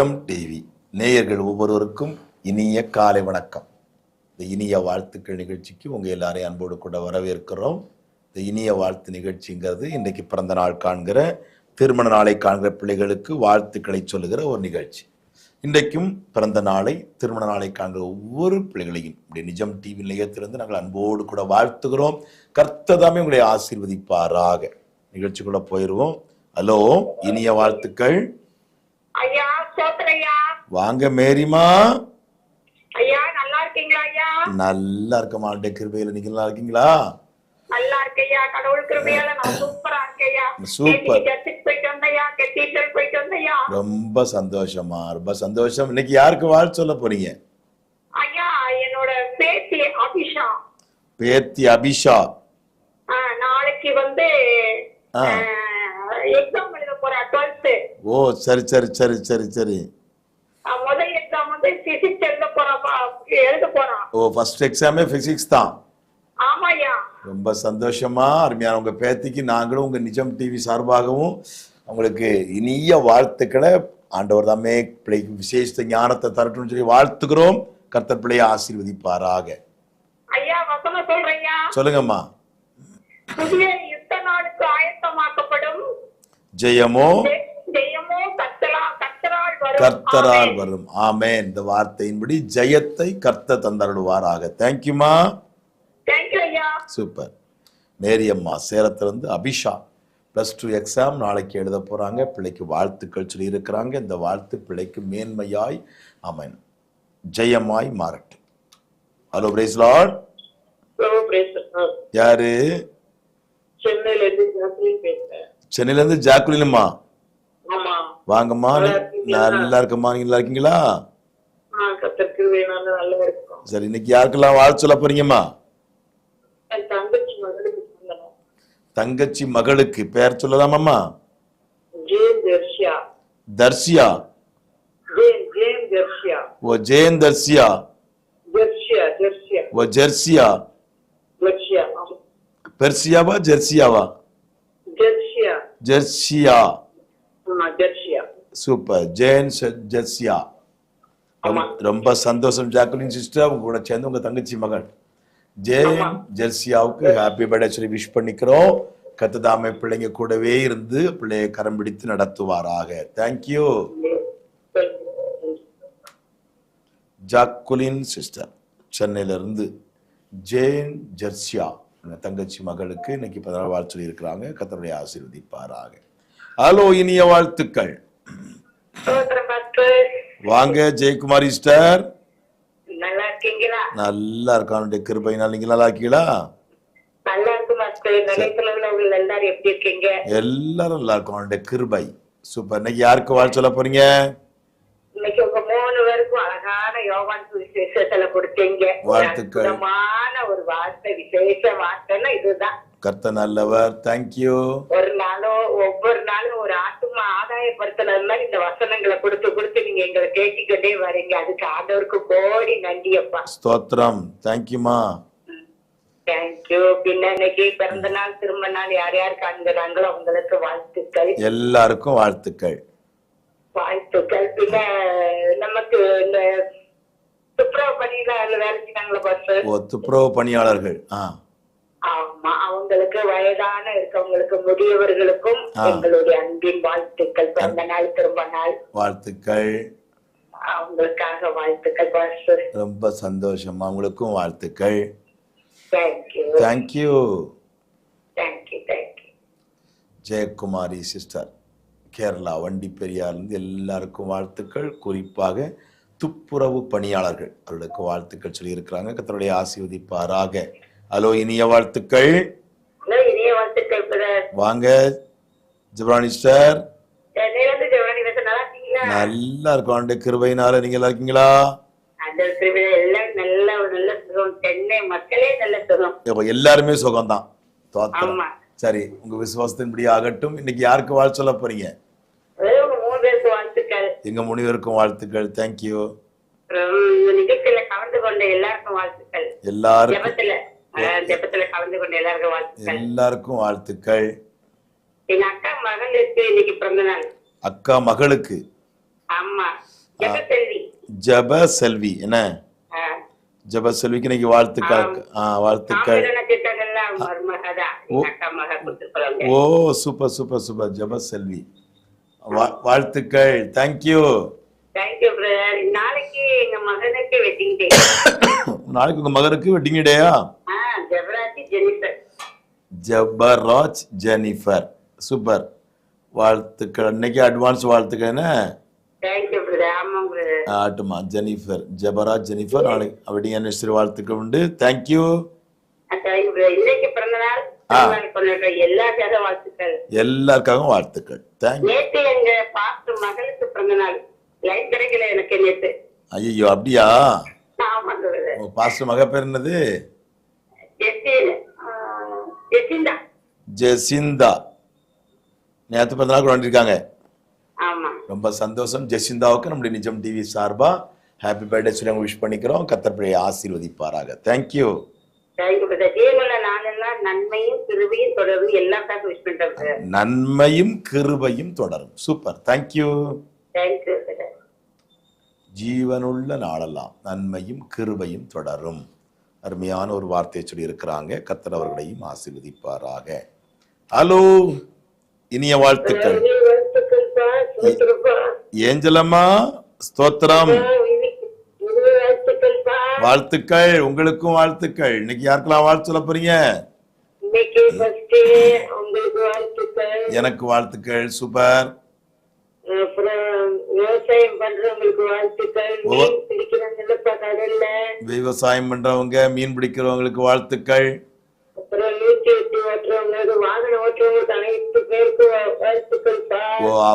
நிஜம் டிவி. நேயர்கள் ஒவ்வொருவருக்கும் இனிய காலை வணக்கம். இந்த இனிய வாழ்த்துக்கள் நிகழ்ச்சிக்கு உங்கள் எல்லாரையும் அன்போடு கூட வரவேற்கிறோம். இந்த இனிய வாழ்த்து நிகழ்ச்சிங்கிறது இன்றைக்கு பிறந்த நாள் காண்கிற திருமண நாளை காண்கிற பிள்ளைகளுக்கு வாழ்த்துக்களை சொல்லுகிற ஒரு நிகழ்ச்சி. இன்றைக்கும் பிறந்த நாளை திருமண நாளை காண்கிற ஒவ்வொரு பிள்ளைகளையும் இப்படி நிஜம் டிவி நிலையத்திலிருந்து நாங்கள் அன்போடு கூட வாழ்த்துகிறோம். கர்த்ததாமே உங்களை ஆசீர்வதிப்பாராக. நிகழ்ச்சிக்குள்ளே போயிடுவோம் ஹலோ இனிய வாழ்த்துக்கள். வாங்க மேரிமா. ஐயா நல்லா இருக்கீங்களா ஐயா? நல்லா இருக்கமா கிருபையில நீங்க நல்லா இருக்கீங்களா? நல்லா இருக்கையா கடவுள் கிருபையால நான் சூப்பரா இருக்கையா சூப்பர். சர்ச்சுக்கு போயிட்டு வந்தையா கெட்டீச்சல் போயிட்டு வந்தையா ரொம்ப சந்தோஷமா ரொம்ப சந்தோஷம். இன்னைக்கு யாருக்கு வாழ்த்து சொல்ல போறீங்க? ஐயா என்னோட பேத்தி அபிஷா. பேத்தி அபிஷா. நாளைக்கு வந்து. எக்ஸாம் எழுத போறா டுவெல்த் ஓ சரி சரி சரி சரி சரி. பிசிக்ஸ் எழுத போறா எழுத போறான் ஓ ஃபர்ஸ்ட் எக்ஸாமே பிசிக்ஸ் தான். ஆமாய்யா. ரொம்ப சந்தோஷமா அருமையான உங்க பேத்திக்கு நாங்களும் உங்க நிஜம் டிவி சார்பாகவும் உங்களுக்கு இனிய வாழ்த்துக்களை. ஆண்டவர் தாமே பிள்ளைக்கு விசேஷ ஞானத்தை தரட்டும்னு சொல்லி வாழ்த்துக்கிறோம் கர்த்தர் பிள்ளையை ஆசீர்வதிப்பாராக. ஐயா வசனம் சொல்றேயா சொல்லுங்கம்மா. புதிய யுத்த நாளுக்கு ஆயத்தமாக்கப்படும். ஜெயமோ. கர்த்தரால். வரும். ஆமே இந்த வார்த்தையின்படி ஜெயத்தை கர்த்தர் தந்தருடுவாராக தேங்க்யூமா சூப்பர் மேரியம்மா சேலத்திலிருந்து அபிஷா. ப்ளஸ் டூ எக்ஸாம் நாளைக்கு எழுத போறாங்க. பிள்ளைக்கு வாழ்த்துக்கள் சொல்லி இருக்கிறாங்க இந்த வாழ்த்து பிள்ளைக்கு மேன்மையாய் ஆமென் ஜெயமாய் மாறட்டும். Hello praise lord Hello, praise the Lord. யாரு? சென்னையில இருந்து வாங்கம்மா நல்லா இருக்கம்மா நீங்க நல்லா இருக்கீங்களா? சரி இன்னைக்கு யாருக்கெல்லாம் வாழ்த்து சொல்ல போறீங்கம்மா? தங்கச்சி மகளுக்கு பேர் சொல்லலாமாம்மா? ஜெர்ஷியா ஓ ஜெயன் ஜெர்ஷியா? ஓ ஜெர்சியா. பெர்சியாவா ஜெர்சியாவா ஜெர்சியா சூப்பர். ஜெயன் ஆமா. ரொம்ப- சந்தோஷம். ஜாக்குலின் சிஸ்டர் உங்க கூட சேர்ந்து உங்க தங்கச்சி மகள். ஜெயன் ஜெர்சியாவுக்கு ஹாப்பி பர்த்டே சொல்லி விஷ் பண்ணிக்கிறோம். கத்ததாமை பிள்ளைங்க கூடவே இருந்து பிள்ளைய கரம் பிடித்து நடத்துவாராக. தேங்க்யூ ஜாக்குலின் சிஸ்டர் சென்னையில இருந்து ஜேன் ஜெர்சியா தங்கச்சி மகளுக்கு இன்னைக்கு பதினாறு வாழ்த்து சொல்லி இருக்கிறாங்க கத்தருடைய ஆசீர்வதிப்பாராக. ஹலோ இனிய வாழ்த்துக்கள். வாங்க ஜெயக்குமாரி சிஸ்டர் நல்லா இருக்கீங்களா நல்லா இருக்கானுடைய கிருபையினால். நீங்க நல்லா இருக்கீங்களா நல்லா எல்லாரும் எப்படி இருக்கீங்க? எல்லாரும் நல்லா இருக்கும் அவனுடைய கிருபை. சூப்பர். இன்னைக்கு யாருக்கு வாழ்த்து சொல்ல போறீங்க? இன்னைக்கு உங்க மூணு பேருக்கும் அழகான யோகான் விசேஷத்துல கொடுத்தீங்க. வாழ்த்துக்கள். ஒரு வார்த்தை விசேஷ வார்த்தைன்னா இதுதான். கர்த்த நல்லவர். தேங்க்யூ ஒரு நாளும் ஒவ்வொரு நாளும் ஒரு ஆத்மா ஆதாயப்படுத்துனது மாதிரி இந்த வசனங்களை கொடுத்து கொடுத்து நீங்க எங்களை கேட்டுக்கிட்டே வரீங்க. அதுக்கு ஆண்டவருக்கு கோடி நன்றி அப்பா. ஸ்தோத்திரம். தேங்க்யூமா தேங்க்யூ பின்ன இன்னைக்கு பிறந்த நாள் திரும்ப நாள் யார் யார் காண்கிறாங்களோ அவங்களுக்கு வாழ்த்துக்கள். எல்லாருக்கும் வாழ்த்துக்கள். வாழ்த்துக்கள். பின்ன நமக்கு இந்த துப்புரவு பணியில வேலை செய்றாங்களா பஸ் ஓ துப்புரவு பணியாளர்கள். ஆ. ஆமா அவங்களுக்கு வயதான இருக்கவங்களுக்கு முதியவர்களுக்கும். எங்களுடைய அன்பின் வாழ்த்துக்கள். பிறந்த நாள் திரும்ப நாள். வாழ்த்துக்கள். அவங்களுக்காக வாழ்த்துக்கள் ரொம்ப சந்தோஷம். அவங்களுக்கும் வாழ்த்துக்கள். Thank you thank you thank you thank you Jeyakumari sister Kerala வண்டி பெரியார்லேருந்து எல்லாருக்கும் வாழ்த்துக்கள். குறிப்பாக துப்புரவு பணியாளர்கள் அவர்களுக்கு வாழ்த்துக்கள் சொல்லியிருக்கிறாங்க. கத்தருடைய ஆசீர்வதிப்பாராக. ஹலோ இனிய வாழ்த்துக்கள். இனிய வாழ்த்துக்கள் பிரதர் வாங்க ஜிப்ரானி பேச நல்லா இருக்கும் ஆண்டு கிருபையினால நீங்க நல்லா இருக்கீங்களா? சுகம் சுகம். எல்லாருமே சுகம்தான். தோத்திரம் ஆமா. சரி உங்க விசுவாசத்தின்படி ஆகட்டும். இன்னைக்கு யாருக்கு வாழ்த்து சொல்ல போறீங்க? எங்க முனிவருக்கும் வாழ்த்துக்கள். தேங்க்யூ நிகழ்ச்சியில கலந்து கொண்ட எல்லாருக்கும் வாழ்த்துக்கள். எல்லாருக்கும். எல்லாருக்கும் வாழ்த்துக்கள். எல்லாருக்கும் வாழ்த்துக்கள். எங்க அக்கா மகளுக்கு இன்னைக்கு பிறந்த நாள். அக்கா மகளுக்கு. ஆமா. ஜப செல்வி. என்ன. ஜப செல்விக்கு இன்னைக்கு வாழ்த்துக்கள். வாழ்த்துக்கள். ஓ. Super super super. Jaba Selvi. வாழ்த்துக்கள். தேங்க்யூ நாளைக்கு எங்க மகனுக்கு வெட்டிங் டே நாளைக்கு உங்க மகனுக்கு வெட்டிங் டேயா ஜபராஜ் ஜெனிஃபர். சூப்பர். வாழ்த்துக்கள். இன்னைக்கு அட்வான்ஸ் வாழ்த்துக்கள் என்ன? தேங்க்யூ பிரதர் ஆமாம் பிரதர் ஆட்டுமா. ஜெனிஃபர். ஜபராஜ் ஜெனிஃபர். நாளைக்கு வெட்டிங் அனிவர்சரி வாழ்த்துக்கள் உண்டு. தேங்க்யூ எல்லாருக்காகவும் வாழ்த்துக்கள். நேத்து எங்க பாஸ்ட் மகளுக்கு பிறந்த நாள். லைன் கிடைக்கல எனக்கு நேத்து. ஐயோ அப்படியா? பாஸ்டர் மக பேர் என்னது ஜெசிந்தா. நேற்று பிறந்த நாள் கொண்டாடிருக்காங்க ரொம்ப சந்தோஷம். ஜெசிந்தாவுக்கு நம்முடைய நிஜம் டிவி சார்பா ஹாப்பி பர்த்டே சொல்லி அவங்க விஷ் பண்ணிக்கிறோம். கத்தர்பிழையை ஆசீர்வதிப்பாராக. தேங்க்யூ நன்மையும் கிருபையும் தொடரும். சூப்பர் தேங்க்யூ ஜீவனுள்ள நாளெல்லாம் நன்மையும் கிருபையும் தொடரும். அருமையான ஒரு வார்த்தையை சொல்லி இருக்கிறாங்க கத்தர் அவர்களையும் ஆசீர்வதிப்பாராக. ஹலோ இனிய வாழ்த்துக்கள். ஏஞ்சலம்மா ஸ்தோத்திரம். வாழ்த்துக்கள் உங்களுக்கும் வாழ்த்துக்கள். இன்னைக்கு யாருக்கெல்லாம் வாழ்த்து சொல்ல போறீங்க? எனக்கு வாழ்த்துக்கள் சூப்பர். விவசாயம் பண்றவங்களுக்கு வாழ்த்துக்கள் விவசாயம் பண்றவங்க மீன் பிடிக்கிறவங்களுக்கு வாழ்த்துக்கள்.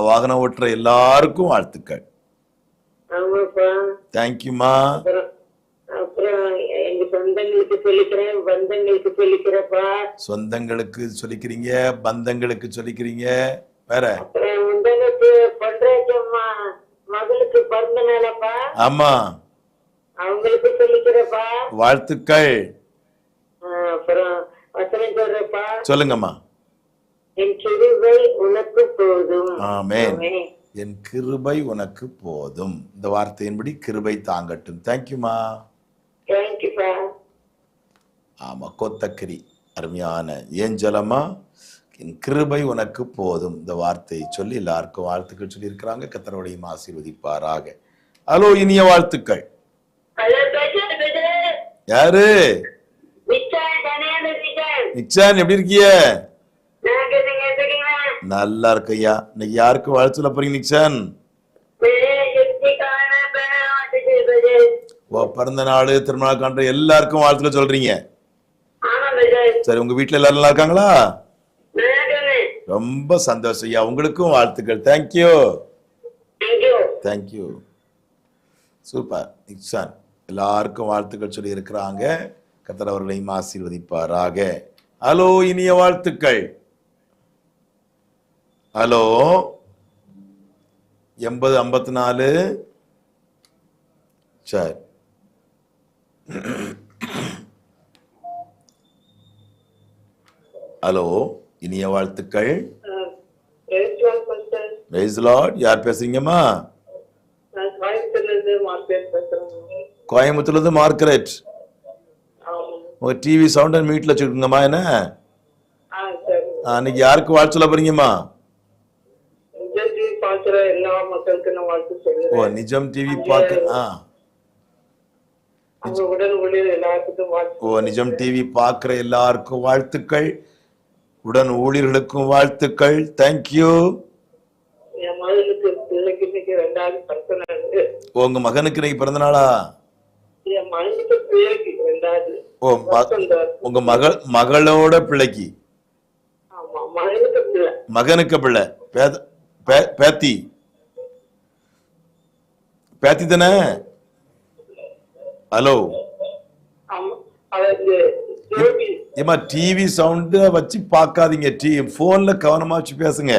வாகனம் ஓட்டுற எல்லாருக்கும் வாழ்த்துக்கள். தேங்க்யூமா சொந்தங்களுக்கு சொல்லிக்கிறீங்க பந்தங்களுக்கு சொல்லிக்கிறீங்க. வேற? ஆமா. அவங்களுக்கு சொல்லிக்கிறப்பா. வாழ்த்துக்கள். அப்புறம் வசனம் சொல்றப்பா. சொல்லுங்கம்மா. என் கிருபை உனக்கு போதும். ஆமென். என் கிருபை உனக்கு போதும். இந்த வார்த்தையின்படி கிருபை தாங்கட்டும். தேங்க்யூமா தேங்க்யூப்பா. ஆமா கொத்தக்கரி. அருமையான ஏஞ்சலமா என் கிருபை உனக்கு போதும். இந்த வார்த்தையை சொல்லி எல்லாருக்கும் வாழ்த்துக்கள் சொல்லி இருக்கிறாங்க கத்தரோடையும் ஆசீர்வதிப்பாராக. ஹலோ இனிய வாழ்த்துக்கள். யாரு? நிக்சான் எப்படி கேட்டுக்கீங்களா நல்லா இருக்கையா. இன்னைக்கு யாருக்கு வாழ்த்து சொல்ல போறீங்க நிக்சான் பிறந்த நாள் திருமணம் காண்ற எல்லாருக்கும் வாழ்த்துக்கள் சொல்றீங்க. சரி உங்க வீட்ல எல்லாரும் நல்லா இருக்காங்களா? ரொம்ப சந்தோஷம் ஐயா. உங்களுக்கும் வாழ்த்துக்கள். தேங்க்யூ தேங்க்யூ சூப்பர் நிக்சான் எல்லாருக்கும் வாழ்த்துக்கள் சொல்லி இருக்கிறாங்க கத்தர் அவர்களையும் ஆசீர்வதிப்பாராக. ஹலோ இனிய வாழ்த்துக்கள். ஹலோ. எண்பது ஐம்பத்தி நாலு. சரி. ஹலோ இனிய வாழ்த்துக்கள். யார் பேசுறீங்கம்மா? கோயம்புத்தூர்லேருந்து மார்க்கரெட் ஆமாம் உங்க டிவி சவுண்ட் அண்ட் வச்சுக்கோங்கம்மா என்ன? இன்னைக்கு யாருக்கு வாழ்த்து சொல்ல போறீங்கம்மா? ஓ நிஜம் டிவி பார்க்க ஆ. ஓ நிஜம் டிவி பார்க்குற எல்லாருக்கும் வாழ்த்துக்கள். உடன் ஊழியர்களுக்கும் வாழ்த்துக்கள். தேங்க்யூ உங்க மகனுக்கு இன்னைக்கு பிறந்த நாளா என் மகளுக்கு பிள்ளைக்கு ரெண்டாவது ஓ உங்க மகள் மகளோட பிள்ளைக்கு? மகனுக்கு பிள்ளை. பேத்தி. பேத்தி தானே? ஹலோ. ஏமா டிவி சவுண்டு வச்சு பார்க்காதீங்க டி ஃபோன்ல கவனமா வச்சு பேசுங்க.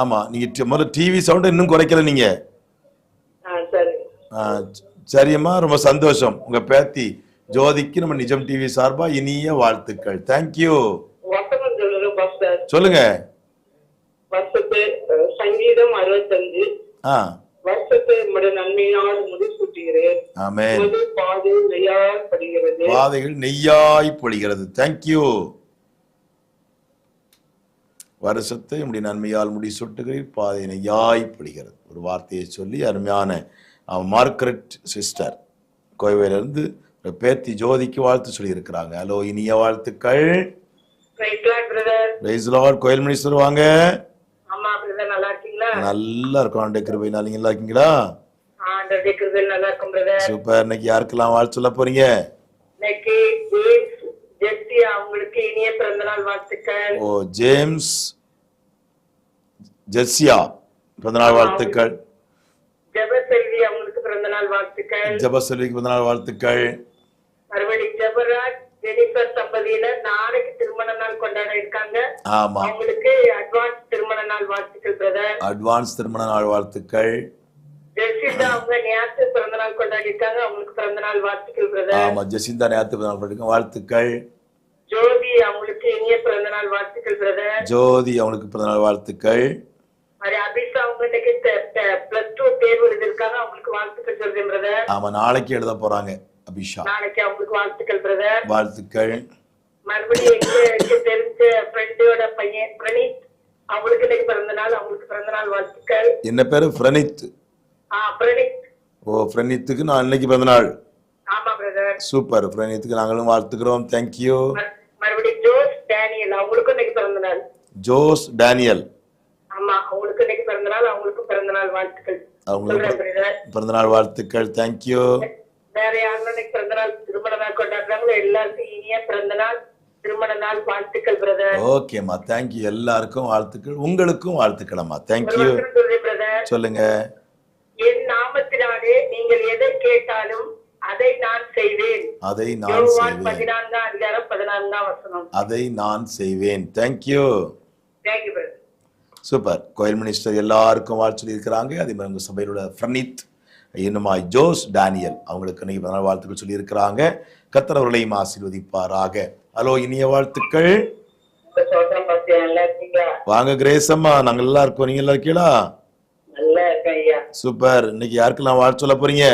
ஆமா நீங்க முதல்ல டிவி சவுண்டை இன்னும் குறைக்கல நீங்க. சரியம்மா ரொம்ப சந்தோஷம். உங்க பேத்தி ஜோதிக்கு நம்ம நிஜம் டிவி சார்பா இனிய வாழ்த்துக்கள். தேங்க்யூ சொல்லுங்க வருஷத்து சங்கீத சங்கீதம் அறுபத்தஞ்சு. வருஷத்தை நன்மையால் முடிசூட்டுகிறேன். பாதை நெய்யால் படுகிறது. பாதைகள் நெய்யாய் பொழிகிறது. தேங்க்யூ வருஷத்தை உம்முடைய நன்மையால் பாதை நெய்யாய் பொழிகிறது. ஒரு வார்த்தையை சொல்லி அருமையான மார்கரெட் சிஸ்டர் கோவையிலிருந்து பேத்தி ஜோதிக்கு வாழ்த்து சொல்லியிருக்கிறாங்க. ஹலோ இனிய வாழ்த்துக்கள். கோயில் மினிஸ்டர் வாங்க. நல்லா இருக்கும். ஆண்டை கிருபையினால் நீங்க நல்லா இருக்கீங்களா? சூப்பர். இன்னைக்கு யாருக்கெல்லாம் வாழ்த்து சொல்ல போறீங்க? ஓ ஜேம்ஸ் ஜெஸ்ஸியா பிறந்தநாள் வாழ்த்துக்கள். வாழ்த்துக்கள். ஜபசெல்விக்கு பிறந்தநாள் வாழ்த்துக்கள். மறுபடி ஜெபராஜ் ஜெனிஃபர் தம்பதியினர் நாளைக்கு திருமண நாள் கொண்டாட இருக்காங்க. ஆமா. அவங்களுக்கு அட்வான்ஸ் திருமண நாள் வாழ்த்துக்கள் பிரதர் அட்வான்ஸ் திருமண நாள் வாழ்த்துக்கள். ஜெசிந்தா அவங்க நேத்து பிறந்த நாள் கொண்டாடி இருக்காங்க. அவங்களுக்கு பிறந்த நாள் வாழ்த்துக்கள் பிரதர் ஆமா ஜெசிந்தா நேத்து பிறந்தநாள் படிக்கும் வாழ்த்துக்கள். ஜோதி அவங்களுக்கு இனிய பிறந்த நாள் வாழ்த்துக்கள் பிரதர் ஜோதி வாழ்த்துக்கள் அவங்களுக்கு வாழ்த்துக்கள் சொல்றேன் பிரதர் ஆமா நாளைக்கு எழுத போறாங்க அபிஷா. நாளைக்கு அவங்களுக்கு வாழ்த்துக்கள் பிரதர் வாழ்த்துக்கள். மறுபடியும் தெரிஞ்ச ஃப்ரெண்டோட பையன் பிரணீத் அவங்களுக்கு இன்னைக்கு பிறந்த நாள் அவங்களுக்கு பிறந்த நாள் வாழ்த்துக்கள். என்ன பேரு? பிரனித். ஆ பிரணீத் ஓ பிரனித்துக்கு நான் இன்னைக்கு பிறந்தநாள் ஆமா பிரதர் சூப்பர். பிரனித்துக்கு நாங்களும் வாழ்த்துக்கிறோம். தேங்க்யூ மறுபடியும் ஜோஸ் டேனியல். அவங்களுக்கும் இன்னைக்கு பிறந்த நாள். ஜோஸ் டேனியல் ஆமா அவங்களுக்கு இன்னைக்கு பிறந்த நாள் அவங்களுக்கும் பிறந்த நாள் வாழ்த்துக்கள் அவங்களுக்கு பிறந்தநாள் வாழ்த்துக்கள். தேங்க்யூ வேற யாரும் இன்னைக்கு பிறந்த நாள் திருமண நாள் கொண்டாடுறாங்களோ எல்லாருக்கும் இனிய பிறந்த நாள் திருமண நாள் வாழ்த்துக்கள் பிரதர் ஓகேம்மா தேங்க்யூ எல்லாருக்கும் வாழ்த்துக்கள். உங்களுக்கும் வாழ்த்துக்களம்மா ஒரு தேங்க்யூ சொல்லுங்க என் நாமத்தினாலே நீங்கள் எதை கேட்டாலும் அதை நான் செய்வேன். அதை நான் யோவான் செய்வேன். பதினான்காம் அதிகாரம் பதினான்காம் வசனம். அதை நான் செய்வேன். Thank you thank you super. கோயில் மினிஸ்டர் எல்லாருக்கும் வாழ்த்து சொல்லியிருக்கிறாங்க அதே மாதிரி உங்கள் சபையில் உள்ள ஃப்ரனித் இன்னுமாய் ஜோஸ் டேனியல் அவங்களுக்கு இன்னைக்கு பிறந்தநாள் வாழ்த்துக்கள் சொல்லியிருக்கிறாங்க. கர்த்தர் அவர்களையும் ஆசீர்வதிப்பாராக. ஹலோ இனிய வாழ்த்துக்கள். வாங்க கிரேஸ் அம்மா. நாங்கள் எல்லாம் இருக்கோம். நீங்க எல்லாம் இருக்கீங்களா? சூப்பர். இன்னைக்கு யாருக்கெல்லாம் வாழ்த்து சொல்ல போறீங்க?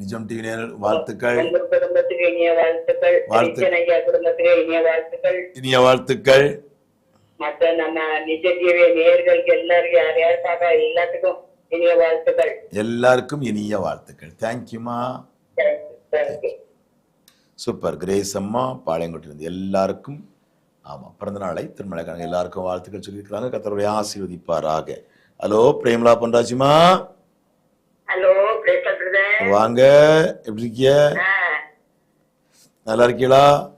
நிஜம் டிவி நேயர் வாழ்த்துக்கள். குடும்பத்துக்கு இனிய வாழ்த்துக்கள். குடும்பத்துக்கு இனிய வாழ்த்துக்கள். இனிய வாழ்த்துக்கள். மற்ற நம்ம நிஜ டிவி நேயர்களுக்கு எல்லாருக்கும் யார் யாருக்காக எல்லாத்துக்கும் இனிய வாழ்த்துக்கள். எல்லாருக்கும் இனிய வாழ்த்துக்கள். தேங்க்யூமா. சூப்பர் கிரேஸ் அம்மா பாளையங்கோட்டிலிருந்து எல்லாருக்கும் ஆமாம் பிறந்த நாளை திருமலைக்காரங்க எல்லாருக்கும் வாழ்த்துக்கள் சொல்லியிருக்கிறாங்க. கத்தருடைய ஆசீர்வதிப்பாராக. ஹலோ பிரேமலா பொன்ராஜிமா வாங்க. எப்படி இருக்கீங்க? நல்லா இருக்கீங்களா?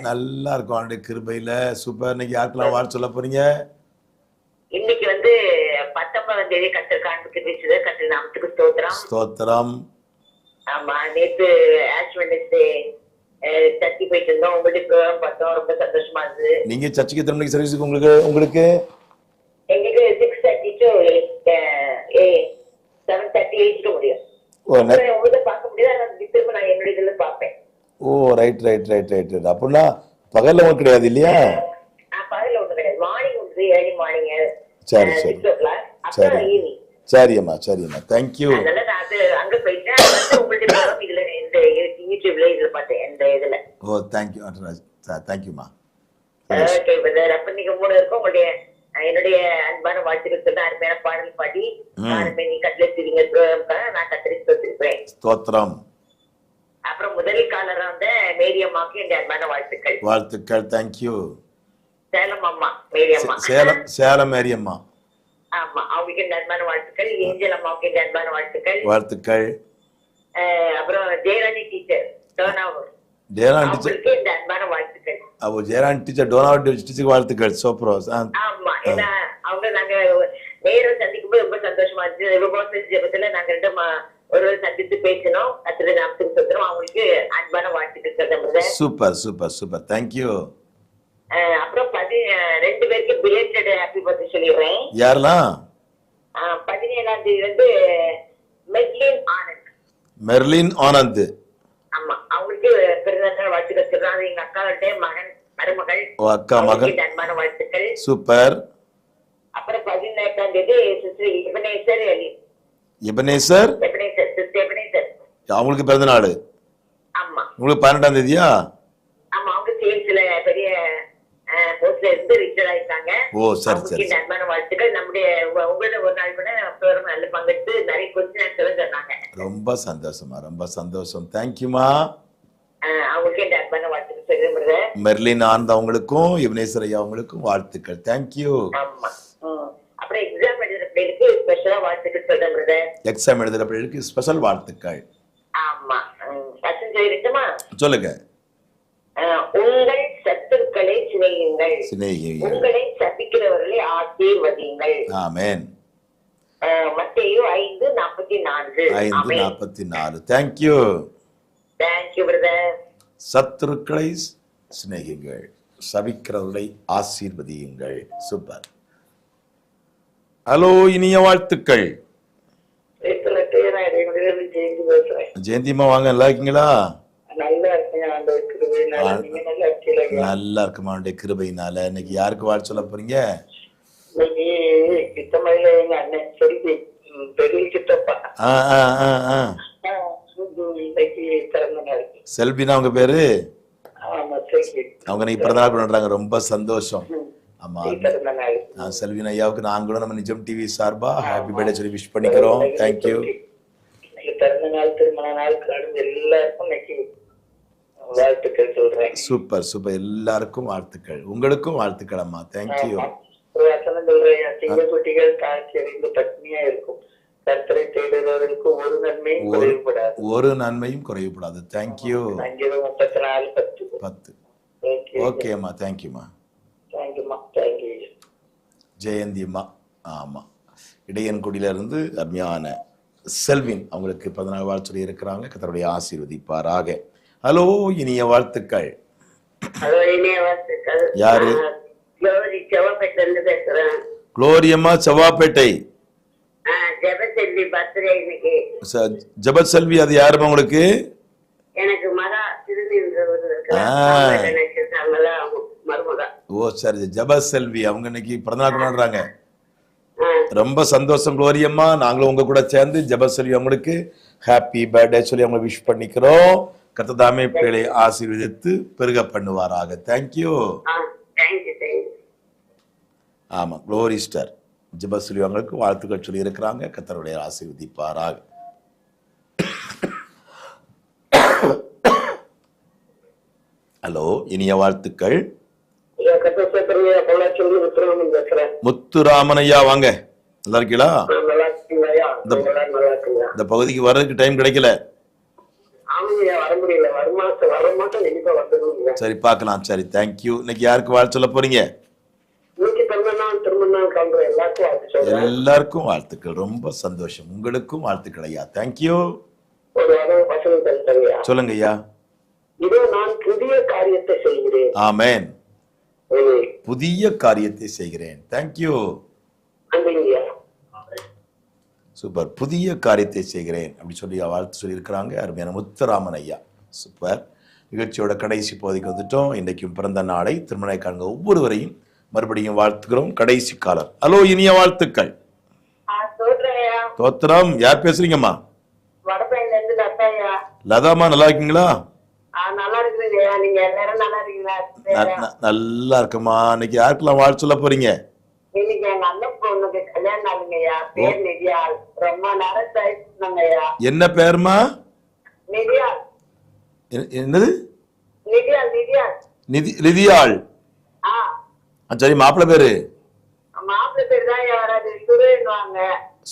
நல்லா இருக்கும் ஆண்டு கிருபையில். சூப்பர். இன்னைக்கு யாருக்கெல்லாம் வாழ்த்து சொல்ல போறீங்க? இன்னைக்கு வந்து பத்தொன்பதாம் தேதி கத்தர் காண்பிக்கு பேசுது கத்தர் நாமத்துக்கு ஸ்தோத்திரம். ஸ்தோத்திரம். ஆமா நேத்து ஆஷ் வெனஸ்டே சர்ச்சை போயிட்டு இருந்தோம். ப்ரோக்ராம் பார்த்தோம். ரொம்ப சந்தோஷமா இருந்தது. நீங்க சர்ச்சுக்கு மணிக்கு சர்வீஸுக்கு உங்களுக்கு? உங்களுக்கு? எங்களுக்கு six thirty to a seven thirty eight முடியும். ஓ நெ- அப்புறம் உங்களை பார்க்க முடியாது ஆனா திரும்ப நான் என்னுடைய இதுல பார்ப்பேன். ஓ right right right right right அப்படின்னா பகல்ல உங்களுக்கு கிடையாது இல்லையா? பகல்ல கிடையாது. மார்னிங் உண்டு ஏர்லி மார்னிங் சரி, சரி. சரி. சரியம்மா சரியம்மா தேங்க்யூ அதனால நான் அது அங்க போயிட்டேன் உங்களுடைய ப்ரோக்ராம் இதுல இந்த யூடியூப்ல இதுல பார்த்தேன் இந்த இதுல. ஓ தேங்க்யூ தேங்க்யூம்மா ஓகே பிரதர் அப்ப நீங்க மூணு இருக்கும் உங்களுடைய என்னுடைய அன்பான வாழ்த்துக்கள் அருமையான பாடல் பாடி ம். அருமை நீ ப்ரோக்ராம்க்காக நான் கத்தரிச்சு வச்சிருப்பேன் ஸ்தோத்திரம். அப்புறம் முதல் காலரா வந்த மேரி அம்மாவுக்கு என் அன்பான வாழ்த்துக்கள். வாழ்த்துக்கள் தேங்க்யூ சேலம் அம்மா மேரி அம்மா. சேலம் சேலம் ஏரியம்மா ஆமா அவங்களுக்கு என் அன்பான வாழ்த்துக்கள். ஏஞ்சல் அம்மாவுக்கு என் அன்பான வாழ்த்துக்கள். வாழ்த்துக்கள். அப்புறம் ஜெயராணி டீச்சர் டேர்னாவூர் ஜெயரான் டீச்சர் அப்போ ஜெயரான் டீச்சர் டோனாவட் டீச்சருக்கு வாழ்த்துக்கள். ஆ. ஆமா ஏன்னா அவங்க நாங்க நேரம் சந்திக்கும் போது ரொம்ப சந்தோஷமா இருந்துச்சு. விபவாச ஜெபத்துல நாங்க ரெண்டு மா- ஒரு சந்தித்து பேசினோம். கத்திர நாமத்துக்கு சுத்திரம் அவங்களுக்கு அன்பான வாழ்த்துக்கள் சூப்பர் சூப்பர் சூப்பர். தேங்க்யூ அப்புறம் பதி ரெண்டு பேருக்கு பிலேட்டட் ஹாப்பி பர்த்டே சொல்லிடுறேன். யாரெல்லாம்? பதினேழாம் தேதி வந்து மெட்லின் ஆனந்த். மெர்லின் ஆனந்த் ஆமா அவங்களுக்கு பிறந்தநாள் வாழ்த்துக்கள் சொல்றாங்க எங்க அக்காவுடைய மகன் மருமகள். அக்கா அவங்களுக்கு அன்பான வாழ்த்துக்கள். சூப்பர். அப்புறம் பதினெட்டாம் தேதி sister Ebenezer Ebenezer? Ebenezer sister Ebenezer. அவங்களுக்கு பிறந்த நாள் ஆமா. உங்களுக்கு பன்னெண்டாம் தேதியா? ஆமா அவங்க சேல்ஸ்ல பெரிய போஸ்ட்ல இருந்து ரிச்சர் ஆயிட்டாங்க ஓ சரி சரி அன்பான வாழ்த்துக்கள். நம்முடைய உங்க- உங்களோட ஒரு நாள் கூட அப்பறம் நல்ல பங்கெடுத்து நிறைய கொஸ்டின் ஆன்சர் சொன்னாங்க ரொம்ப சந்தோஷமா ரொம்ப சந்தோஷம். தேங்க்யூமா மெர்லின் ஆனந்த் அவங்களுக்கும் யுவனேஸ்வர் ஐயா அவங்களுக்கும் வாழ்த்துக்கள். தேங்க்யூ எக்ஸாம் எழுதுற பிள்ளைகளுக்கு ஸ்பெஷலா வாழ்த்துக்கள் சொல்லுங்க. உங்கள் சத்துருக்களை சிநேகியுங்கள். சிநேகி உங்களை சபிக்கிறவர்களை ஆசீர்வதியுங்கள். ஆமேன். மத்தேயு ஐந்து நாற்பத்தி நான்கு. ஐந்து நாற்பத்தி நாலு. தேங்க்யூ தேங்க்யூ பிரதர் சத்துருக்களை சிநேகிங்கள் சபிக்கிறவர்களை ஆசீர்வதியுங்கள். சூப்பர். ஹலோ இனிய வாழ்த்துக்கள். ஜெயந்திமா வாங்க நல்லா இருக்கீங்களா? நல்லா இருக்கேன் ஆண்டவருக்கு கிருபையினால. இன்னைக்கு யாருக்கு வாழ்த்து சொல்ல போறீங்க? இன்னைக்கு கிட்டமலையில எங்க அண்ணன் பெரிய கிட்டப்பா இன்னைக்கு பிறந்த நாள் உங்க பேரு? அவங்க பிறந்த நாள் கொண்டாடுறாங்க ரொம்ப சந்தோஷம். ஆமா. செல்வின் ஐயாவுக்கு நாங்களும் நம்ம நிஜம் டிவி சார்பா ஹாப்பி பர்த்டே சொல்லி விஷ் பண்ணிக்கிறோம். தேங்க்யூ இன்னைக்கு பிறந்த நாள் திருமண நாள் கடந்து எல்லாருக்கும் இன்னைக்கு வாழ்த்துக்கள் சொல்றேன். Super super. எல்லாருக்கும் வாழ்த்துக்கள். உங்களுக்கும் வாழ்த்துக்கள் அம்மா. தேங்க்யூ. ஒரு வசனம் சொல்றேன். பத்னியா இருக்கும். கர்த்தரை தேடுபவர்களுக்கு ஒரு நன்மையும் குறைவுபடாது ஒரு நன்மையும் குறையக்கூடாது தேங்க்யூ முப்பத்தி நாலு பத்து. பத்து. ஓகே ஓகே அம்மா. தேங்க்யூம்மா தேங்க்யூமா தேங்க்யூ ஜெயந்தி அம்மா. ஆமா. இடையன்குடியில இருந்து அருமையான செல்வின் அவங்களுக்கு பதினாறு வாழ்த்து இருக்கிறாங்க. கத்தருடைய ஆசீர்வதிப்பாராக. ஹலோ இனிய வாழ்த்துக்கள். ஹலோ இனிய வாழ்த்துக்கள். யாரு? குளோரியம்மா செவ்வாப்பேட்டை ஆ, ஜெபசெல்வி பர்த்டே இன்னைக்கு. அது யாருமா உங்களுக்கு? எனக்கு மகா திருநீர் ஓ சரி ஜெபத் செல்வி அவங்க இன்னைக்கு பிறந்தநாள் கொண்டாடுறாங்க. ரொம்ப சந்தோஷம் குளோரியம்மா நாங்களும் உங்க கூட சேர்ந்து ஜெபத் செல்வி அவங்களுக்கு ஹாப்பி பர்த்டே சொல்லி அவங்க விஷ் பண்ணிக்கிறோம். கத்ததாமே பிள்ளை ஆசீர்வதித்து பெருக பண்ணுவாராக. Thank you. ஆமா குளோரி ஸ்டார் செல்வி அவங்களுக்கு வாழ்த்துக்கள் சொல்லி இருக்கிறாங்க கத்தருடைய ஆசீர்வதிப்பாராக. ஹலோ இனிய வாழ்த்துக்கள். ஐயா, கர்த்தர் ஸ்தோத்திரமே, பொள்ளாச்சியிலிருந்து முத்துராமன் பேசுறேன். முத்துராமன் ஐயா வாங்க. நல்லா இருக்கீங்களா? இந்த பகுதிக்கு வர்றதுக்கு டைம் கிடைக்கல. சரி பார்க்கலாம். சரி தேங்க்யூ இன்னைக்கு யாருக்கு வாழ்த்து சொல்ல போறீங்க இன்னைக்கு பிறந்த நாள் திருமண நாள் காண்ற எல்லாருக்கும் வாழ்த்துக்கள். ரொம்ப சந்தோஷம். உங்களுக்கும் வாழ்த்துக்கள் ஐயா. தேங்க்யூ சொல்லுங்க ஐயா இதோ நான் புதிய காரியத்தை செய்கிறேன். ஆமேன். புதிய காரியத்தை செய்கிறேன். தேங்க்யூ சூப்பர் புதிய காரியத்தை செய்கிறேன். அப்படி சொல்லி வாழ்த்து சொல்லியிருக்கிறாங்க. அருமையான முத்துராமன் ஐயா. சூப்பர் நிகழ்ச்சியோட கடைசி பகுதிக்கு வந்துட்டோம். இன்றைக்கும் பிறந்த நாளை திருமணை காண்க ஒவ்வொருவரையும் மறுபடியும் வாழ்த்துக்கிறோம் கடைசி காலர். ஹலோ இனிய வாழ்த்துக்கள். தோத்திரம் யார் பேசுறீங்கம்மா? லதாமா நல்லா இருக்கீங்களா? நல்லா இருக்குமா இன்னைக்கு யாருக்கெல்லாம் வாழ்த்து சொல்ல போறீங்க? என்ன பேருமா? என்னது? நிதியாள். சரி மாப்பிள்ளை பேரு?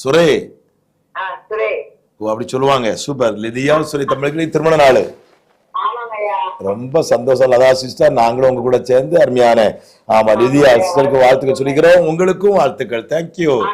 சுரே? சுரே. ஓ அப்படி சொல்லுவாங்க. சூப்பர். லிதியாள் சொல்லி தமிழுக்கு திருமண நாள். ரொம்ப சந்தோஷம். லதா சிஸ்டர் நாங்களும் உங்க கூட சேர்ந்து அருமையான ஆமா லிதியா சிஸ்டருக்கு வாழ்த்துக்கள் சொல்லிக்கிறோம். உங்களுக்கும் வாழ்த்துக்கள். தேங்க்யூ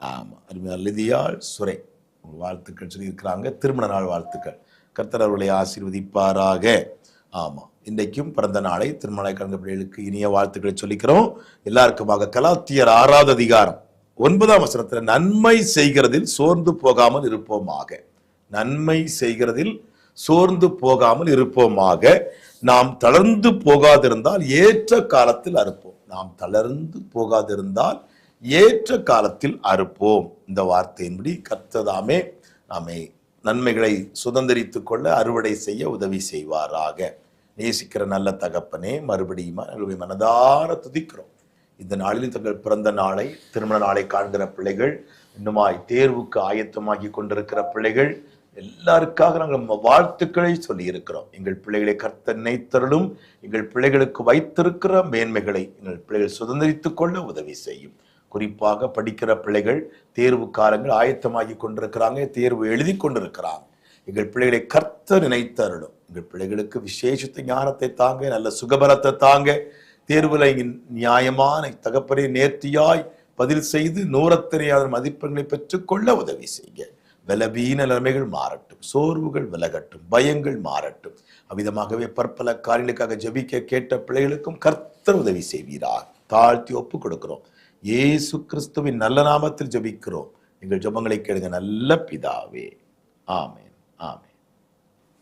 ஆமா அருமையான லிதியாள் சுரே உங்க வாழ்த்துக்கள் சொல்லியிருக்கிறாங்க. திருமண நாள் வாழ்த்துக்கள். கர்த்தர் அவர்களை ஆசீர்வதிப்பாராக. ஆமா. இன்றைக்கும் பிறந்த நாளை திருமண கலந்த பிள்ளைகளுக்கு இனிய வாழ்த்துக்களை சொல்லிக்கிறோம். எல்லாருக்குமாக கலாத்தியர் ஆறாவது அதிகாரம் ஒன்பதாம் வசனத்தில் நன்மை செய்கிறதில் சோர்ந்து போகாமல் இருப்போமாக. நன்மை செய்கிறதில் சோர்ந்து போகாமல் இருப்போமாக. நாம் தளர்ந்து போகாதிருந்தால் ஏற்ற காலத்தில் அறுப்போம். நாம் தளர்ந்து போகாதிருந்தால் ஏற்ற காலத்தில் அறுப்போம். இந்த வார்த்தையின்படி கர்த்ததாமே நாமே நன்மைகளை சுதந்திரித்துக் கொள்ள அறுவடை செய்ய உதவி செய்வாராக. நேசிக்கிற நல்ல தகப்பனே மறுபடியும் எங்களுடைய மனதார துதிக்கிறோம். இந்த நாளிலும் தங்கள் பிறந்த நாளை திருமண நாளை காண்கிற பிள்ளைகள் இன்னுமாய் தேர்வுக்கு ஆயத்தமாகி கொண்டிருக்கிற பிள்ளைகள் எல்லாருக்காக நாங்கள் வாழ்த்துக்களை சொல்லி இருக்கிறோம் எங்கள் பிள்ளைகளை கர்த்த நினைத்தருளும் எங்கள் பிள்ளைகளுக்கு வைத்திருக்கிற மேன்மைகளை எங்கள் பிள்ளைகள் சுதந்திரித்து கொள்ள உதவி செய்யும். குறிப்பாக படிக்கிற பிள்ளைகள் தேர்வு காலங்கள் ஆயத்தமாகி கொண்டிருக்கிறாங்க தேர்வு எழுதி கொண்டிருக்கிறாங்க. எங்கள் பிள்ளைகளை கர்த்த நினைத்தருளும். எங்கள் பிள்ளைகளுக்கு விசேஷத்தை ஞானத்தை தாங்க நல்ல சுகபலத்தை தாங்க. தேர்வில் நியாயமான தகப்பனை நேர்த்தியாய் பதில் செய்து நூறத்திரையாளர் மதிப்பெண்களை பெற்றுக்கொள்ள உதவி செய்ய விலபீன நிலைமைகள் மாறட்டும். சோர்வுகள் விலகட்டும். பயங்கள் மாறட்டும். அவ்விதமாகவே பற்பல காரியங்களுக்காக ஜெபிக்க கேட்ட பிள்ளைகளுக்கும் கர்த்தர் உதவி செய்வீரார் தாழ்த்தி ஒப்பு கொடுக்கிறோம். ஏசு கிறிஸ்துவின் நல்ல நாமத்தில் ஜெபிக்கிறோம். எங்கள் ஜபங்களை கேளுங்க. நல்ல பிதாவே. ஆமேன். ஆமென்.